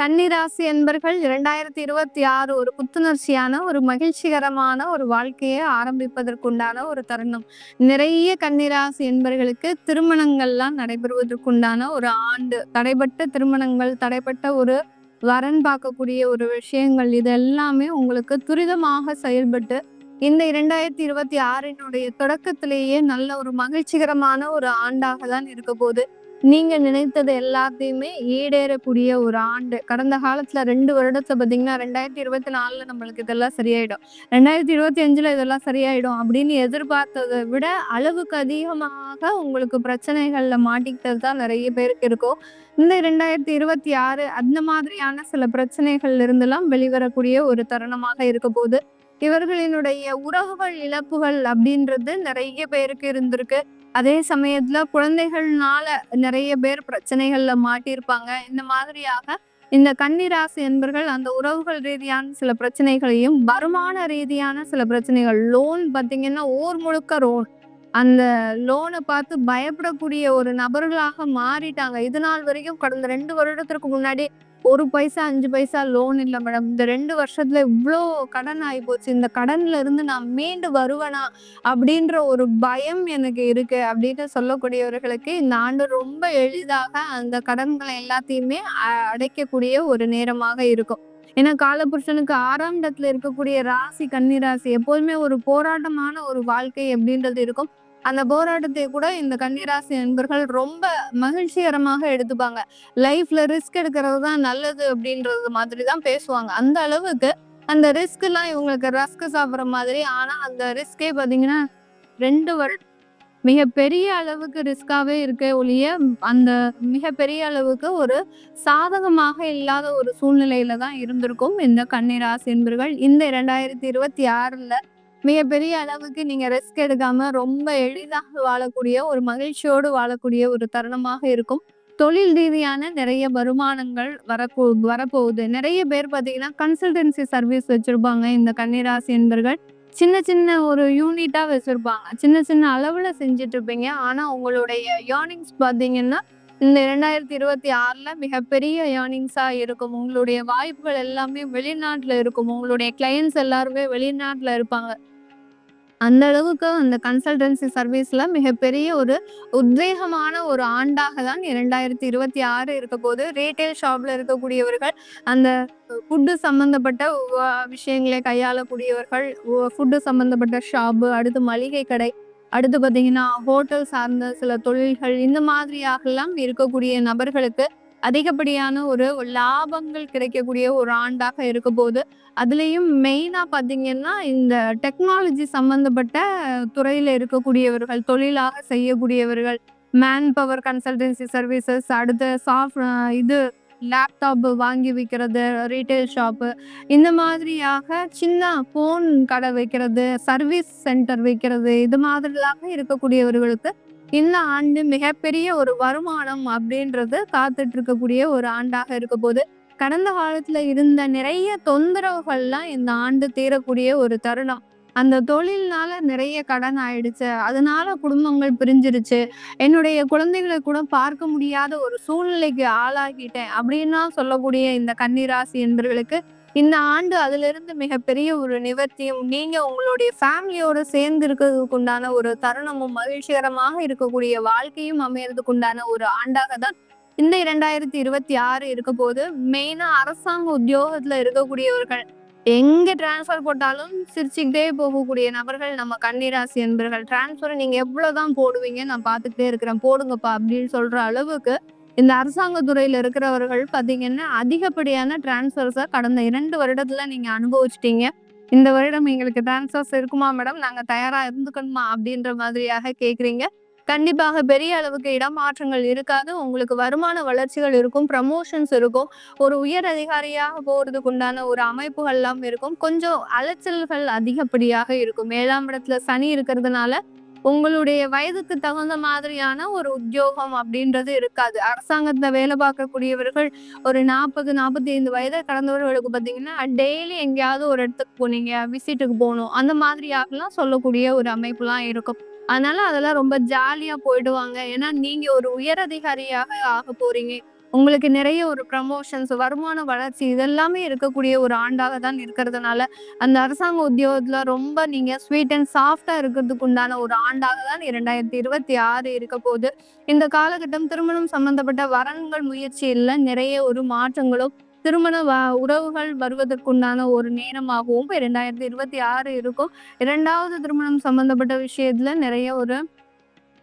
கன்னிராசி என்பர்கள் இரண்டாயிரத்தி இருபத்தி ஆறு ஒரு புத்துணர்ச்சியான ஒரு மகிழ்ச்சிகரமான ஒரு வாழ்க்கையை ஆரம்பிப்பதற்குண்டான ஒரு தருணம். நிறைய கன்னிராசி என்பர்களுக்கு திருமணங்கள்லாம் நடைபெறுவதற்குண்டான ஒரு ஆண்டு. தடைப்பட்ட திருமணங்கள் தடைப்பட்ட ஒரு வரன் பார்க்கக்கூடிய ஒரு விஷயங்கள் இது எல்லாமே உங்களுக்கு துரிதமாக செயல்பட்டு இந்த இரண்டாயிரத்தி இருபத்தி ஆறினுடைய தொடக்கத்திலேயே நல்ல ஒரு மகிழ்ச்சிகரமான ஒரு ஆண்டாக தான் இருக்க போது நீங்க நினைத்தது எல்லாத்தையுமே ஈடேறக்கூடிய ஒரு ஆண்டு. கடந்த காலத்துல ரெண்டு வருடத்தை பார்த்தீங்கன்னா ரெண்டாயிரத்தி இருபத்தி நாலுல நம்மளுக்கு இதெல்லாம் சரியாயிடும். ரெண்டாயிரத்தி இருபத்தி அஞ்சுல இதெல்லாம் சரியாயிடும் அப்படின்னு எதிர்பார்த்ததை விட அளவுக்கு அதிகமாக உங்களுக்கு பிரச்சனைகள்ல மாட்டிக்கிட்டது தான் நிறைய பேருக்கு இருக்கும். இந்த ரெண்டாயிரத்தி இருபத்தி ஆறு அந்த மாதிரியான சில பிரச்சனைகள்ல இருந்தெல்லாம் வெளிவரக்கூடிய ஒரு தருணமாக இருக்க போது இவர்களினுடைய உறவுகள் இழப்புகள் அப்படின்றது நிறைய பேருக்கு இருந்திருக்கு. அதே சமயத்துல குழந்தைகள்னால நிறைய பேர் பிரச்சனைகள்ல மாட்டியிருப்பாங்க. இந்த மாதிரியாக இந்த கன்னிராசி என்பர்கள் அந்த உறவுகள் ரீதியான சில பிரச்சனைகளையும் வருமான ரீதியான சில பிரச்சனைகள் லோன் பார்த்தீங்கன்னா ஓர் முழுக்க லோன் அந்த லோனை பார்த்து பயப்படக்கூடிய ஒரு நபர்களாக மாறிட்டாங்க. இது நாள் வரைக்கும் கடந்த ரெண்டு வருடத்திற்கு முன்னாடி ஒரு பைசா அஞ்சு பைசா லோன் இல்லை மேடம் இந்த ரெண்டு வருஷத்துல இவ்வளோ கடன் ஆகி போச்சு. இந்த கடன்ல இருந்து நான் மீண்டு வருவேனா அப்படின்ற ஒரு பயம் எனக்கு இருக்கு அப்படின்னு சொல்லக்கூடியவர்களுக்கு இந்த ஆண்டு ரொம்ப எளிதாக அந்த கடன்களை எல்லாத்தையுமே அடைக்கக்கூடிய ஒரு நேரமாக இருக்கும். ஏன்னா காலபுருஷனுக்கு ஆறாம் இடத்துல இருக்கக்கூடிய ராசி கன்னி ராசி எப்போதுமே ஒரு போராட்டமான ஒரு வாழ்க்கை அப்படின்றது இருக்கும். அந்த போராட்டத்தை கூட இந்த கன்னிராசி நண்பர்கள் ரொம்ப மகிழ்ச்சிகரமாக எடுத்துப்பாங்க. லைஃப்ல ரிஸ்க் எடுக்கிறது தான் நல்லது அப்படின்றது மாதிரி தான் பேசுவாங்க. அந்த அளவுக்கு அந்த ரிஸ்க் எல்லாம் இவங்களுக்கு ரஸ்க் சாப்பிட்ற மாதிரி ஆனா அந்த ரிஸ்கே பாத்தீங்கன்னா ரெண்டு வருடம் மிகப்பெரிய அளவுக்கு ரிஸ்காவே இருக்க ஒழிய அந்த மிகப்பெரிய அளவுக்கு ஒரு சாதகமாக இல்லாத ஒரு சூழ்நிலையில தான் இருந்திருக்கும் இந்த கன்னிராசி என்பர்கள் இந்த இரண்டாயிரத்தி இருபத்தி ஆறுல மிகப்பெரிய அளவுக்கு நீங்க ரிஸ்க் எடுக்காம ரொம்ப எளிதாக வாழக்கூடிய ஒரு மகிழ்ச்சியோடு வாழக்கூடிய ஒரு தருணமாக இருக்கும். தொழில் ரீதியான நிறைய வருமானங்கள் வரப்போ வரப்போகுது. நிறைய பேர் பார்த்தீங்கன்னா கன்சல்டன்சி சர்வீஸ் வச்சிருப்பாங்க. இந்த கன்னிராசி என்பர்கள். சின்ன சின்ன ஒரு யூனிட்டா வச்சிருப்பாங்க. சின்ன சின்ன அளவுல செஞ்சுட்டு இருப்பீங்க. ஆனா உங்களுடைய ஏர்னிங்ஸ் பார்த்தீங்கன்னா இந்த இரண்டாயிரத்தி இருபத்தி ஆறுல மிகப்பெரிய ஏர்னிங்ஸா இருக்கும். உங்களுடைய வாய்ப்புகள் எல்லாமே வெளிநாட்டுல இருக்கும். உங்களுடைய கிளையன்ஸ் எல்லாருமே வெளிநாட்டுல இருப்பாங்க. அந்த அளவுக்கு அந்த கன்சல்டன்சி சர்வீஸ்ல மிகப்பெரிய ஒரு உத்வேகமான ஒரு ஆண்டாக தான் இரண்டாயிரத்தி இருபத்தி ஆறு இருக்க போது ரீட்டைல் ஷாப்ல இருக்கக்கூடியவர்கள் அந்த ஃபுட்டு சம்மந்தப்பட்ட விஷயங்களை கையாளக்கூடியவர்கள் ஃபுட்டு சம்மந்தப்பட்ட ஷாப்பு அடுத்து மளிகை கடை அடுத்து பார்த்தீங்கன்னா ஹோட்டல் சார்ந்த சில தொழில்கள் இந்த மாதிரியாகலாம் இருக்கக்கூடிய நபர்களுக்கு அதிகப்படியான ஒரு லாபங்கள் கிடைக்கக்கூடிய ஒரு ஆண்டாக இருக்க போது அதுலேயும் மெயினாக பார்த்தீங்கன்னா இந்த டெக்னாலஜி சம்மந்தப்பட்ட துறையில் இருக்கக்கூடியவர்கள் தொழிலாக செய்யக்கூடியவர்கள் மேன் பவர் கன்சல்டன்சி சர்வீசஸ் அடுத்த சாஃப்ட் இது லேப்டாப் வாங்கி விற்கிறது ரீட்டைல் ஷாப்பு இந்த மாதிரியாக சின்ன ஃபோன் கடை வைக்கிறது சர்வீஸ் சென்டர் வைக்கிறது இது மாதிரிலாம் இருக்கக்கூடியவர்களுக்கு இந்த ஆண்டு மிகப்பெரிய ஒரு வருமானம் அப்படின்றது காத்துட்டு இருக்கக்கூடிய ஒரு ஆண்டாக இருக்க போது கடந்த காலத்துல இருந்த நிறைய தொந்தரவுகள்லாம் இந்த ஆண்டு தீரக்கூடிய ஒரு தருணம். அந்த தொழில்னால நிறைய கடன் ஆயிடுச்சு. அதனால குடும்பங்கள் பிரிஞ்சிருச்சு. என்னுடைய குழந்தைகளை கூட பார்க்க முடியாத ஒரு சூழ்நிலைக்கு ஆளாகிட்டேன் அப்படின்னா சொல்லக்கூடிய இந்த கன்னிராசி என்பவர்களுக்கு இந்த ஆண்டு அதிலிருந்து மிகப்பெரிய ஒரு நிவர்த்தியும் நீங்க உங்களுடைய ஃபேமிலியோட சேர்ந்து இருக்கிறதுக்கு உண்டான ஒரு தருணமும் மகிழ்ச்சிகரமாக இருக்கக்கூடிய வாழ்க்கையும் அமையறதுக்கு உண்டான ஒரு ஆண்டாக தான் இந்த இரண்டாயிரத்தி இருபத்தி ஆறு இருக்க போது மெயினா அரசாங்க உத்தியோகத்துல இருக்கக்கூடியவர்கள் எங்க டிரான்ஸ்ஃபர் போட்டாலும் சிரிச்சுக்கிட்டே போகக்கூடிய நபர்கள் நம்ம கன்னிராசி என்பர்கள். டிரான்ஸ்ஃபர் நீங்க எவ்வளவுதான் போடுவீங்க நான் பார்த்துக்கிட்டே இருக்கிறேன். போடுங்கப்பா அப்படின்னு சொல்ற அளவுக்கு இந்த அரசாங்க துறையில இருக்கிறவர்கள் பார்த்தீங்கன்னா அதிகப்படியான டிரான்ஸ்ஃபர்ஸை கடந்த இரண்டு வருடத்துல நீங்க அனுபவிச்சிட்டீங்க. இந்த வருடம் எங்களுக்கு டிரான்ஸ்ஃபர்ஸ் இருக்குமா மேடம் நாங்க தயாரா இருந்துக்கணுமா அப்படின்ற மாதிரியாக கேக்குறீங்க. கண்டிப்பாக பெரிய அளவுக்கு இடமாற்றங்கள் இருக்காது. உங்களுக்கு வருமான வளர்ச்சிகள் இருக்கும் ப்ரமோஷன்ஸ் இருக்கும். ஒரு உயர் அதிகாரியாக போகிறதுக்கு உண்டான ஒரு அமைப்புகள்லாம் இருக்கும். கொஞ்சம் அலைச்சல்கள் அதிகப்படியாக இருக்கும். ஏழாம் இடத்துல சனி இருக்கிறதுனால உங்களுடைய வயதுக்கு தகுந்த மாதிரியான ஒரு உத்தியோகம் அப்படின்றது இருக்காது. அரசாங்கத்தில் வேலை பார்க்கக்கூடியவர்கள் ஒரு நாற்பது நாற்பத்தி ஐந்து வயதை கடந்தவர்களுக்கு பார்த்தீங்கன்னா டெய்லி எங்கேயாவது ஒரு இடத்துக்கு போனீங்க விசிட்டுக்கு போகணும். அந்த மாதிரியாகலாம் சொல்லக்கூடிய ஒரு அமைப்புலாம் இருக்கும். அதனால அதெல்லாம் ரொம்ப ஜாலியா போயிடுவாங்க. ஏன்னா நீங்க ஒரு உயர் அதிகாரியாக ஆக போறீங்க. உங்களுக்கு நிறைய ஒரு ப்ரமோஷன்ஸ் வருமான வளர்ச்சி இதெல்லாமே இருக்கக்கூடிய ஒரு ஆண்டாக தான் இருக்கிறதுனால அந்த அரசாங்க உத்தியோகத்துல ரொம்ப நீங்க ஸ்வீட் அண்ட் சாஃப்டா இருக்கிறதுக்கு உண்டான ஒரு ஆண்டாக தான் இரண்டாயிரத்தி இருபத்தி ஆறு இருக்க போகுது. இந்த காலகட்டம் திருமணம் சம்பந்தப்பட்ட வரன்கள் முயற்சியில் நிறைய ஒரு மாற்றங்களும் திருமண வ உறவுகள் வருவதற்குண்டான ஒரு நேரமாகவும் இரண்டாயிரத்தி இருபத்தி ஆறு இருக்கும். இரண்டாவது திருமணம் சம்பந்தப்பட்ட விஷயத்துல நிறைய ஒரு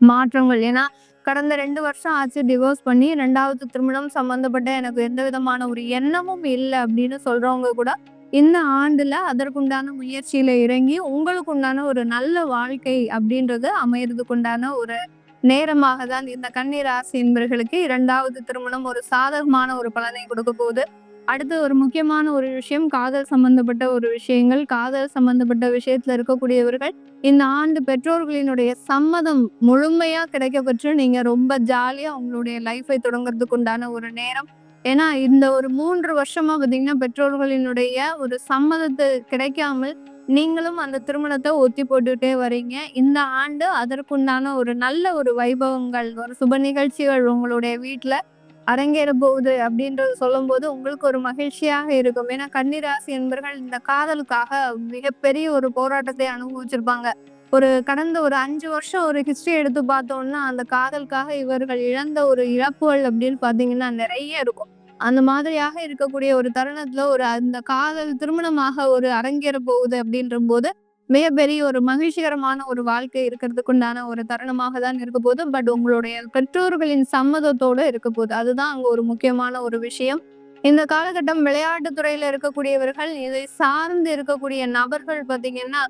மாற்றங்கள். ஏன்னா கடந்த ரெண்டு வருஷம் ஆச்சு டிவோர்ஸ் பண்ணி ரெண்டாவது திருமணம் சம்பந்தப்பட்ட எனக்கு எந்த விதமான ஒரு எண்ணமும் இல்லை அப்படின்னு சொல்றவங்க கூட இந்த ஆண்டுல அதற்குண்டான முயற்சியில இறங்கி உங்களுக்கு உண்டான ஒரு நல்ல வாழ்க்கை அப்படின்றது அமையறதுக்குண்டான ஒரு நேரமாக தான் இந்த கண்ணீர் ராசி என்பர்களுக்கு இரண்டாவது திருமணம் ஒரு சாதகமான ஒரு பலனை கொடுக்க போகுது. அடுத்து ஒரு முக்கியமான ஒரு விஷயம் காதல் சம்பந்தப்பட்ட ஒரு விஷயங்கள். காதல் சம்பந்தப்பட்ட விஷயத்துல இருக்கக்கூடியவர்கள் இந்த ஆண்டு பெற்றோர்களினுடைய சம்மதம் முழுமையா கிடைக்கப்பெற்று நீங்க ரொம்ப ஜாலியா உங்களுடைய லைஃபை தொடங்குறதுக்கு உண்டான ஒரு நேரம். ஏன்னா இந்த ஒரு மூன்று வருஷமா பார்த்தீங்கன்னா பெற்றோர்களினுடைய ஒரு சம்மதத்தை கிடைக்காமல் நீங்களும் அந்த திருமணத்தை ஒத்தி போட்டுட்டே வரீங்க இந்த ஆண்டு அதற்குண்டான ஒரு நல்ல ஒரு வைபவங்கள் ஒரு சுப நிகழ்ச்சிகள் உங்களுடைய வீட்டில் அரங்கேற போகுது அப்படின்றது சொல்லும்போது உங்களுக்கு ஒரு மகிழ்ச்சியாக இருக்கும். ஏன்னா கன்னிராசி என்பர்கள் இந்த காதலுக்காக மிகப்பெரிய ஒரு போராட்டத்தை அனுபவிச்சிருப்பாங்க. ஒரு கடந்த ஒரு அஞ்சு வருஷம் ஒரு ஹிஸ்ட்ரி எடுத்து பார்த்தோம்னா அந்த காதலுக்காக இவர்கள் இழந்த ஒரு இழப்புகள் அப்படின்னு பார்த்தீங்கன்னா நிறைய இருக்கும். அந்த மாதிரியாக இருக்கக்கூடிய ஒரு தருணத்துல ஒரு அந்த காதல் திருமணமாக ஒரு அரங்கேற போகுது அப்படின்ற போது மிகப்பெரிய ஒரு மகிழ்ச்சிகரமான ஒரு வாழ்க்கை இருக்கிறதுக்கு உண்டான ஒரு தருணமாக தான் இருக்க போது பட் உங்களுடைய பெற்றோர்களின் சம்மதத்தோடு இருக்க போகுது. அதுதான் அங்க ஒரு முக்கியமான ஒரு விஷயம். இந்த காலகட்டம் விளையாட்டு துறையில இருக்கக்கூடியவர்கள் இதை சார்ந்து இருக்கக்கூடிய நபர்கள் பார்த்தீங்கன்னா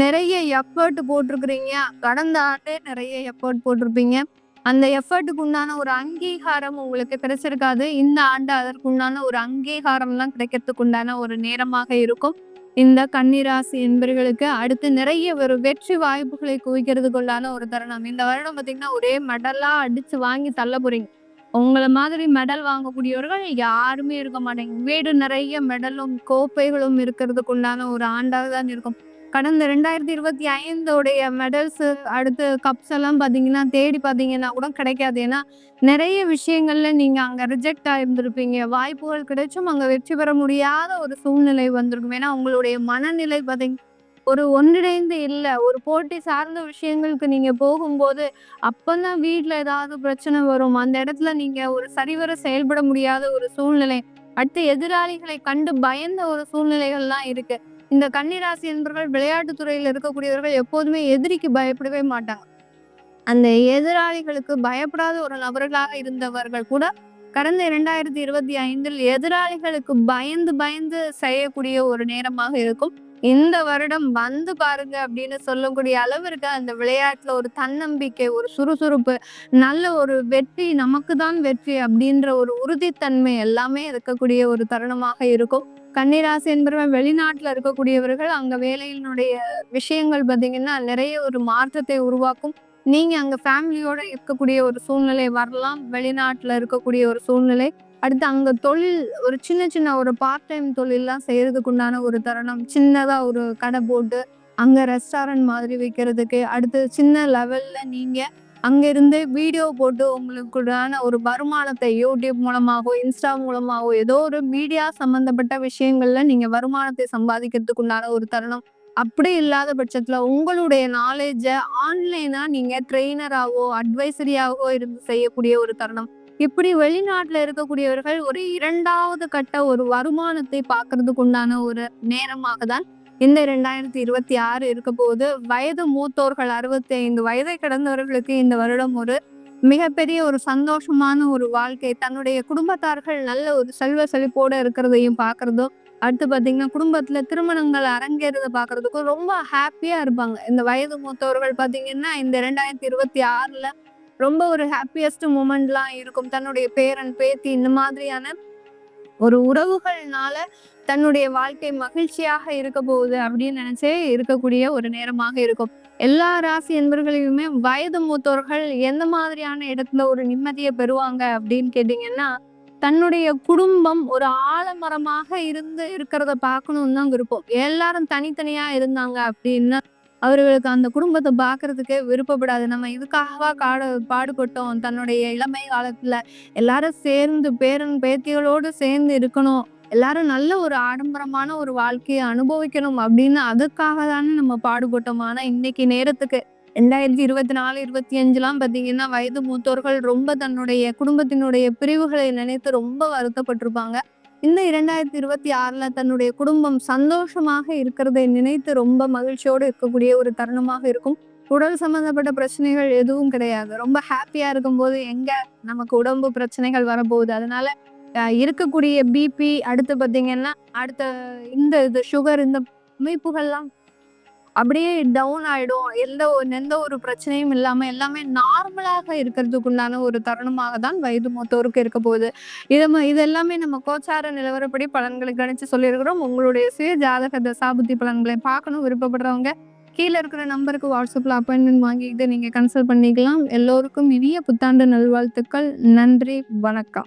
நிறைய எஃபர்ட் போட்டிருக்கிறீங்க. கடந்த ஆண்டே நிறைய எஃபர்ட் போட்டிருப்பீங்க. அந்த எஃபர்ட்டுக்கு உண்டான ஒரு அங்கீகாரம் உங்களுக்கு கிடைச்சிருக்காது. இந்த ஆண்டு அதற்குண்டான ஒரு அங்கீகாரம்லாம் கிடைக்கிறதுக்கு உண்டான ஒரு நேரமாக இருக்கும். இந்த கன்னிராசி என்பர்களுக்கு அடுத்து நிறைய ஒரு வெற்றி வாய்ப்புகளை குவிக்கிறதுக்குள்ளான ஒரு தருணம். இந்த வருடம் பார்த்தீங்கன்னா ஒரே மெடலாக அடித்து வாங்கி தள்ள போறீங்க. உங்களை மாதிரி மெடல் வாங்கக்கூடியவர்கள் யாருமே இருக்க மாட்டேங்க. வீடு நிறைய மெடலும் கோப்பைகளும் இருக்கிறதுக்குள்ளான ஒரு ஆண்டாக தான் இருக்கும். கடந்த ரெண்டாயிரத்தி இருபத்தி ஐந்தோடைய மெடல்ஸு அடுத்து கப்ஸ் எல்லாம் பார்த்தீங்கன்னா தேடி பார்த்தீங்கன்னா கூட கிடைக்காது. ஏன்னா நிறைய விஷயங்கள்ல நீங்கள் அங்கே ரிஜெக்ட் ஆகிருந்திருப்பீங்க வாய்ப்புகள் கிடைச்சும் அங்கே வெற்றி பெற முடியாத ஒரு சூழ்நிலை வந்திருக்கும். ஏன்னா உங்களுடைய மனநிலை பார்த்தீங்க ஒரு ஒன்றிணைந்து இல்லை. ஒரு போட்டி சார்ந்த விஷயங்களுக்கு நீங்கள் போகும்போது அப்பதான் வீட்டில் ஏதாவது பிரச்சனை வரும். அந்த இடத்துல நீங்கள் ஒரு சரிவர செயல்பட முடியாத ஒரு சூழ்நிலை. அடுத்து எதிராளிகளை கண்டு பயந்த ஒரு சூழ்நிலைகள்லாம் இருக்குது இந்த கன்னிராசி என்பவர்கள் விளையாட்டு துறையில் இருக்கக்கூடியவர்கள் எப்போதுமே எதிரிக்கு பயப்படவே மாட்டாங்க. அந்த எதிராளிகளுக்கு பயப்படாத ஒரு நபர்களாக இருந்தவர்கள் கூட கடந்த இரண்டாயிரத்தி இருபத்தி ஐந்தில் எதிராளிகளுக்கு பயந்து பயந்து செய்யக்கூடிய ஒரு நேரமாக இருக்கும். இந்த வருடம் வந்து பாருங்க அப்படின்னு சொல்லக்கூடிய அளவிற்கு அந்த விளையாட்டுல ஒரு தன்னம்பிக்கை ஒரு சுறுசுறுப்பு நல்ல ஒரு வெற்றி நமக்கு தான் வெற்றி அப்படின்ற ஒரு உறுதித்தன்மை எல்லாமே இருக்கக்கூடிய ஒரு தருணமாக இருக்கும். கன்னிராசி என்பவர்கள் வெளிநாட்டுல இருக்கக்கூடியவர்கள் அங்க வேலையினுடைய விஷயங்கள் பார்த்தீங்கன்னா நிறைய ஒரு மாற்றத்தை உருவாக்கும். நீங்க அங்க ஃபேமிலியோட இருக்கக்கூடிய ஒரு சூழ்நிலை வரலாம். வெளிநாட்டுல இருக்கக்கூடிய ஒரு சூழ்நிலை. அடுத்து அங்கே தொழில் ஒரு சின்ன சின்ன ஒரு பார்ட் டைம் தொழிலெலாம் செய்கிறதுக்கு உண்டான ஒரு தருணம். சின்னதாக ஒரு கடை போட்டு அங்கே ரெஸ்டாரண்ட் மாதிரி வைக்கிறதுக்கு அடுத்து சின்ன லெவலில் நீங்கள் அங்கேருந்து வீடியோ போட்டு உங்களுக்குடான ஒரு வருமானத்தை யூடியூப் மூலமாகவோ இன்ஸ்டா மூலமாகவோ ஏதோ ஒரு மீடியா சம்மந்தப்பட்ட விஷயங்களில் நீங்கள் வருமானத்தை சம்பாதிக்கிறதுக்கு உண்டான ஒரு தருணம். அப்படி இல்லாத பட்சத்தில் உங்களுடைய நாலேஜை ஆன்லைனாக நீங்கள் ட்ரெயினராகவோ அட்வைசரியாகவோ இருந்து செய்யக்கூடிய ஒரு தருணம். இப்படி வெளிநாட்டுல இருக்கக்கூடியவர்கள் ஒரு இரண்டாவது கட்ட ஒரு வருமானத்தை பார்க்கறதுக்கு உண்டான ஒரு நேரமாக தான் இந்த ரெண்டாயிரத்தி இருபத்தி ஆறு இருக்க போது வயது மூத்தோர்கள் அறுபத்தி ஐந்து வயதை கடந்தவர்களுக்கு இந்த வருடம் ஒரு மிகப்பெரிய ஒரு சந்தோஷமான ஒரு வாழ்க்கை. தன்னுடைய குடும்பத்தார்கள் நல்ல ஒரு செல்வ செழிப்போட இருக்கிறதையும் பார்க்கறதும் அடுத்து பார்த்தீங்கன்னா குடும்பத்துல திருமணங்கள் அரங்கேறத பார்க்கறதுக்கும் ரொம்ப ஹாப்பியா இருப்பாங்க. இந்த வயது மூத்தவர்கள் பார்த்தீங்கன்னா இந்த ரெண்டாயிரத்தி இருபத்தி ஆறுல ரொம்ப ஒரு ஹாப்பியஸ்ட் மூமெண்ட்லாம் இருக்கும். தன்னுடைய பேரன் பேத்தி இந்த மாதிரியான ஒரு உறவுகள்னால தன்னுடைய வாழ்க்கை மகிழ்ச்சியாக இருக்க போகுது அப்படின்னு நினைச்சே இருக்கக்கூடிய ஒரு நேரமாக இருக்கும். எல்லா ராசி என்பர்களையுமே வயது மூத்தோர்கள் எந்த மாதிரியான இடத்துல ஒரு நிம்மதியை பெறுவாங்க அப்படின்னு கேட்டீங்கன்னா தன்னுடைய குடும்பம் ஒரு ஆலமரமாக இருந்து இருக்கிறத பார்க்கணும்னு தான் விருப்பம். எல்லாரும் தனித்தனியா இருந்தாங்க அப்படின்னா அவர்களுக்கு அந்த குடும்பத்தை பார்க்கறதுக்கே விருப்பப்படாது. நம்ம இதுக்காகவா காடு பாடுபட்டோம். தன்னுடைய இளமை காலத்துல எல்லாரும் சேர்ந்து பேரன் பேத்திகளோடு சேர்ந்து இருக்கணும். எல்லாரும் நல்ல ஒரு ஆடம்பரமான ஒரு வாழ்க்கையை அனுபவிக்கணும் அப்படின்னு அதுக்காக தானே நம்ம பாடுபட்டோம். ஆனா இன்னைக்கு நேரத்துக்கு ரெண்டாயிரத்தி இருபத்தி நாலு இருபத்தி அஞ்சுலாம் பார்த்தீங்கன்னா வயது மூத்தோர்கள் ரொம்ப தன்னுடைய குடும்பத்தினுடைய பிரிவுகளை நினைத்து ரொம்ப வருத்தப்பட்டிருப்பாங்க. இந்த இரண்டாயிரத்தி இருபத்தி ஆறுல தன்னுடைய குடும்பம் சந்தோஷமாக இருக்கிறதை நினைத்து ரொம்ப மகிழ்ச்சியோடு இருக்கக்கூடிய ஒரு தருணமாக இருக்கும். உடல் சம்பந்தப்பட்ட பிரச்சனைகள் எதுவும் கிடையாது. ரொம்ப ஹாப்பியா இருக்கும்போது எங்க நமக்கு உடம்பு பிரச்சனைகள் வரப்போகுது. அதனால இருக்கக்கூடிய பிபி அடுத்து பார்த்தீங்கன்னா அடுத்த இந்த இது சுகர் இந்த அமைப்புகள்லாம் அப்படியே டவுன் ஆயிடும். எந்த எந்த ஒரு பிரச்சனையும் இல்லாம எல்லாமே நார்மலாக இருக்கிறதுக்குண்டான ஒரு தருணமாக தான் வயது மூத்தோருக்கு இருக்க போகுது. இது ம- இது எல்லாமே நம்ம கோச்சார நிலவரப்படி பலன்களை கணிச்சு சொல்லியிருக்கிறோம். உங்களுடைய சுய ஜாதக தசாபுத்தி பலன்களை பார்க்கணும். விருப்பப்படுறவங்க கீழே இருக்கிற நம்பருக்கு வாட்ஸ்அப்பில் அப்பாயின்மெண்ட் வாங்கிக்கிட்டு நீங்கள் கன்சல்ட் பண்ணிக்கலாம். எல்லோருக்கும் இனிய புத்தாண்டு நல்வாழ்த்துக்கள். நன்றி. வணக்கம்.